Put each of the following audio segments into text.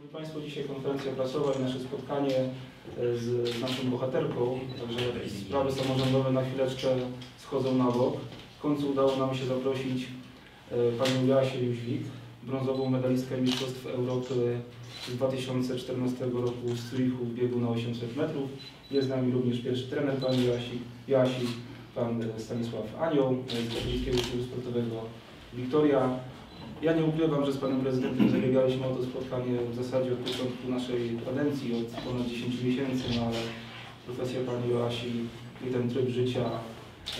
Szanowni Państwo, dzisiaj konferencja prasowa i nasze spotkanie e, z, naszą bohaterką, także sprawy samorządowe na chwileczkę schodzą na bok. W końcu udało nam się zaprosić e, panią Joasię Jóźwik, brązową medalistkę Mistrzostw Europy z 2014 roku z Zurichu w biegu na 800 metrów. Jest z nami również pierwszy trener pani Joasi, Joasi pan e, Stanisław Anioł z Katolickiego Klubu Sportowego Wiktoria. Ja nie ukrywam, że z panem prezydentem zabiegaliśmy o to spotkanie w zasadzie od początku naszej kadencji, od ponad 10 miesięcy, no ale profesja pani Joasi i ten tryb życia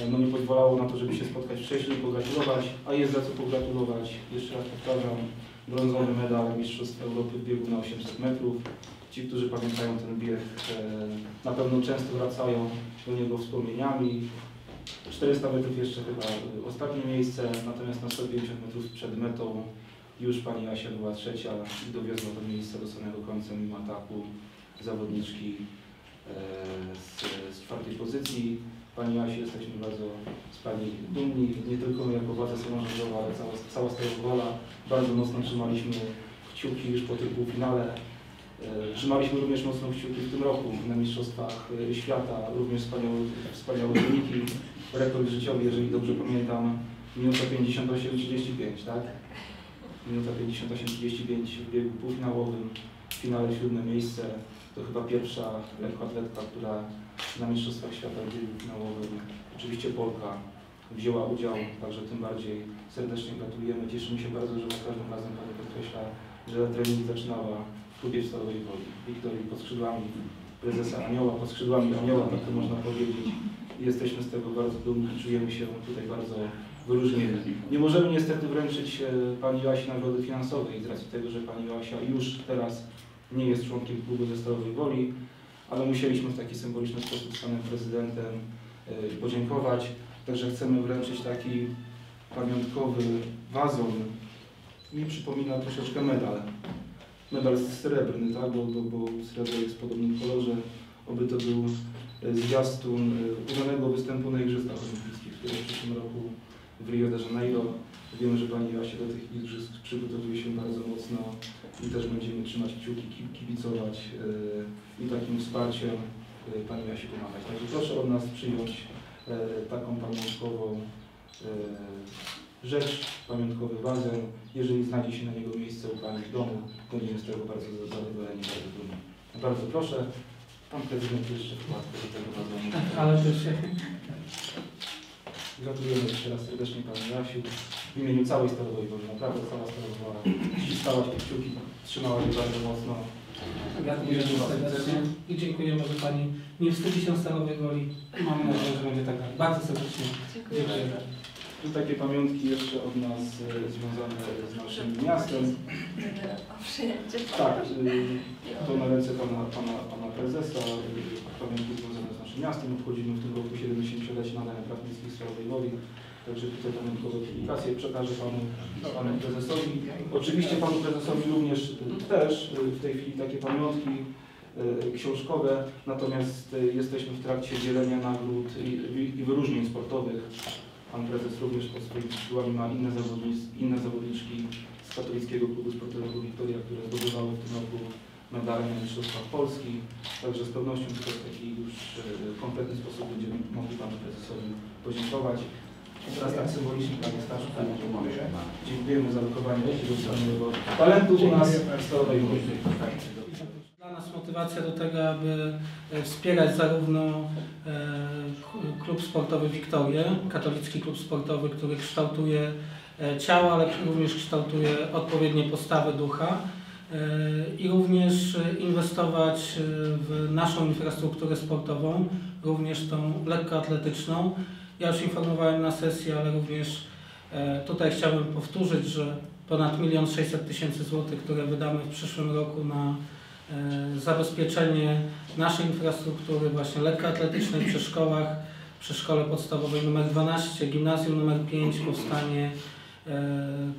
e, no nie pozwalało na to, żeby się spotkać wcześniej, pogratulować, a jest za co pogratulować. Jeszcze raz powtarzam, brązowy medal Mistrzostw Europy w biegu na 800 metrów. Ci, którzy pamiętają ten bieg, e, na pewno często wracają do niego wspomnieniami. 400 metrów jeszcze chyba ostatnie miejsce, natomiast na 150 metrów przed metą już pani Asia była trzecia i dowiozła to miejsce do samego końca mimo ataku zawodniczki e, z, z czwartej pozycji. Pani Asi jesteśmy bardzo z Pani dumni, nie tylko my jako władza samorządowa, ale cała, cała Starowola. Bardzo mocno trzymaliśmy kciuki już po tym półfinale. E, Trzymaliśmy również mocno kciuki w tym roku na Mistrzostwach e, Świata, również wspaniałe, wspaniałe wyniki. Rekord życiowy, jeżeli dobrze pamiętam, minuta 58-35, tak? Minuta 58-35 w biegu półfinałowym, w finale siódme miejsce. To chyba pierwsza lekkoatletka, która na Mistrzostwach Świata w biegu finałowym, oczywiście Polka, wzięła udział, także tym bardziej serdecznie gratulujemy. Cieszymy się bardzo, że za każdym razem Pani podkreśla, że trening zaczynała w klubie w Stalowej Woli. Wiktorii pod skrzydłami prezesa Anioła, pod skrzydłami Anioła, tak to można powiedzieć. Jesteśmy z tego bardzo dumni i czujemy się tutaj bardzo wyróżnieni. Nie możemy niestety wręczyć e, Pani Joasi nagrody finansowej z racji tego, że Pani Joasia już teraz nie jest członkiem klubu ze Stalowej Woli, ale musieliśmy w taki symboliczny sposób z Panem Prezydentem e, podziękować. Także chcemy wręczyć taki pamiątkowy wazon. Mi przypomina troszeczkę medal. Medal srebrny, tak? bo, bo, bo srebro jest w podobnym kolorze. Oby to był zwiastun e, udanego występu na Igrzyskach Olimpijskich, które w przyszłym roku w Rio de Janeiro. Wiemy, że Pani Joasia do tych igrzysk przygotowuje się bardzo mocno i też będziemy trzymać kciuki, ki- kibicować e, i takim wsparciem e, Pani Joasi pomagać. Także proszę od nas przyjąć e, taką pamiątkową e, rzecz, pamiątkowy wazę. Jeżeli znajdzie się na niego miejsce u Pani w domu, będziemy z tego bardzo zadowoleni, bardzo dumni. Bardzo proszę, Pan Prezydent jeszcze wkładkę do tego wazonu. Ale to się... Gratulujemy jeszcze raz serdecznie Pani Jasiu. W imieniu całej Stalowej Woli, naprawdę cała Stalowa ściskała się kciuki, trzymała się bardzo mocno. Gratulujemy serdecznie i dziękujemy, że Pani nie wstydzi się Stalowej Woli. Mamy nadzieję, że będzie tak dalej. Bardzo serdecznie Dziękuję Tu takie pamiątki jeszcze od nas e, związane z naszym miastem. Tak, y, to na ręce pana, pana, pana prezesa, y, pamiątki związane z naszym miastem. Obchodzimy w tym roku 70-lecie nadania praw miejskich Stalowej Woli. Także tutaj pamiątkowe publikacje przekażę panu, panu prezesowi. Oczywiście panu prezesowi również też w tej chwili takie pamiątki książkowe, natomiast jesteśmy w trakcie dzielenia nagród i- i wyróżnień sportowych. Pan prezes również pod swoimi skrzydłami ma inne, inne zawodniczki z Katolickiego Klubu Sportowego Wiktoria, które zdobywały w tym roku medale na Mistrzostwach Polski. Także z pewnością w taki już e, kompletny sposób będziemy mogli Panu Prezesowi podziękować. I teraz tak symbolicznie Panie Staszku, dziękujemy za wychowanie takiego wspaniałego talentu u nas w Stalowej Woli. Motywacja do tego, aby e, wspierać zarówno e, klub sportowy Wiktorię, katolicki klub sportowy, który kształtuje e, ciało, ale również kształtuje odpowiednie postawy ducha i również inwestować w naszą infrastrukturę sportową, również tą lekkoatletyczną. Ja już informowałem na sesji, ale również tutaj chciałbym powtórzyć, że ponad 1 600 tysięcy złotych, które wydamy w przyszłym roku na zabezpieczenie naszej infrastruktury właśnie lekkoatletycznej przy szkołach, przy szkole podstawowej nr 12, gimnazjum nr 5 powstanie e,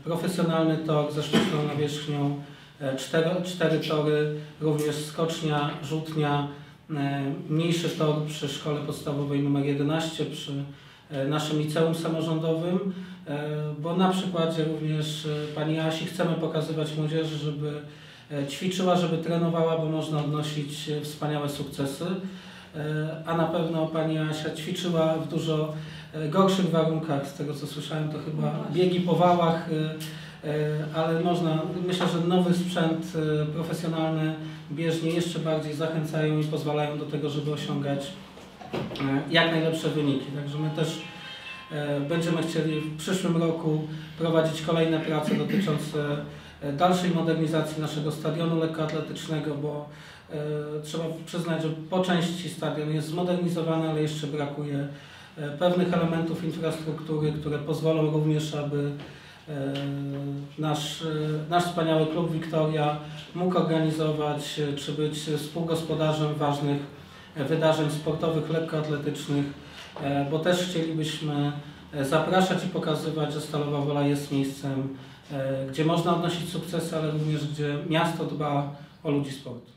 profesjonalny tor ze sztuczną nawierzchnią, e, cztery, cztery tory, również skocznia, rzutnia, e, mniejszy tor przy szkole podstawowej nr 11 przy e, naszym liceum samorządowym, e, bo na przykładzie również e, Pani Asi chcemy pokazywać młodzieży, żeby e, ćwiczyła, żeby trenowała, bo można odnosić e, wspaniałe sukcesy. E, A na pewno Pani Asia ćwiczyła w dużo e, gorszych warunkach, z tego co słyszałem, to chyba biegi po wałach, e, e, ale można, myślę, że nowy sprzęt e, profesjonalny, bieżnie jeszcze bardziej zachęcają i pozwalają do tego, żeby osiągać e, jak najlepsze wyniki. Także my też e, będziemy chcieli w przyszłym roku prowadzić kolejne prace dotyczące e, dalszej modernizacji naszego stadionu lekkoatletycznego, bo e, trzeba przyznać, że po części stadion jest zmodernizowany, ale jeszcze brakuje e, pewnych elementów infrastruktury, które pozwolą również, aby e, nasz, e, nasz wspaniały klub Wiktoria mógł organizować e, czy być współgospodarzem ważnych e, wydarzeń sportowych, lekkoatletycznych, e, bo też chcielibyśmy e, zapraszać i pokazywać, że Stalowa Wola jest miejscem, e, gdzie można odnosić sukcesy, ale również gdzie miasto dba o ludzi sportu.